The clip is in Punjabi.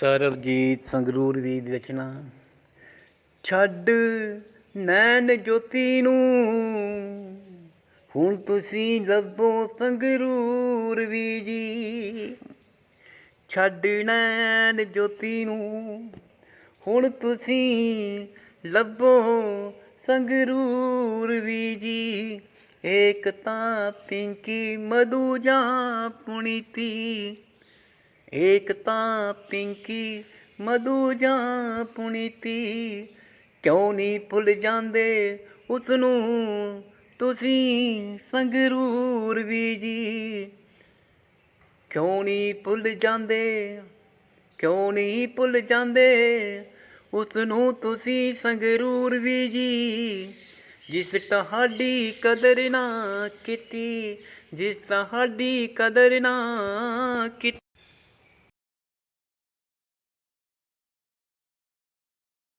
ਸਰਬਜੀਤ ਸੰਗਰੂਰ ਵੀ ਦੀ ਰਚਨਾ। ਛੱਡ ਨੈਣ ਜੋਤੀ ਨੂੰ। ਹੁਣ ਤੁਸੀਂ ਲੱਭੋ ਸੰਗਰੂਰ ਵੀ ਜੀ। ਛੱਡ ਨੈਣ ਜੋਤੀ ਨੂੰ। ਹੁਣ ਤੁਸੀਂ ਲੱਭੋ ਸੰਗਰੂਰ ਵੀ ਜੀ। ਏਕ ਤਾਂ ਪਿੰਕੀ ਮਧੂ ਜਾਂ ਪੁਨੀਤੀ। ਏਕ ਤਾਂ ਪਿੰਕੀ ਮਧੂ ਜਾਂ ਪੁਨੀਤੀ। ਕਿਉਂ ਨਹੀਂ ਭੁੱਲ ਜਾਂਦੇ ਉਸ ਨੂੰ ਤੁਸੀਂ ਸੰਗਰੂਰ ਵੀ ਜੀ। ਕਿਉਂ ਨਹੀਂ ਭੁੱਲ ਜਾਂਦੇ, ਕਿਉਂ ਨਹੀਂ ਭੁੱਲ ਜਾਂਦੇ ਉਸ ਨੂੰ ਤੁਸੀਂ ਸੰਗਰੂਰ ਵੀ ਜੀ। ਜਿਸ ਤੁਹਾਡੀ ਕਦਰ ਨਾ ਕੀਤੀ, ਜਿਸ ਤੁਹਾਡੀ ਕਦਰ ਨਾ ਕੀਤੀ।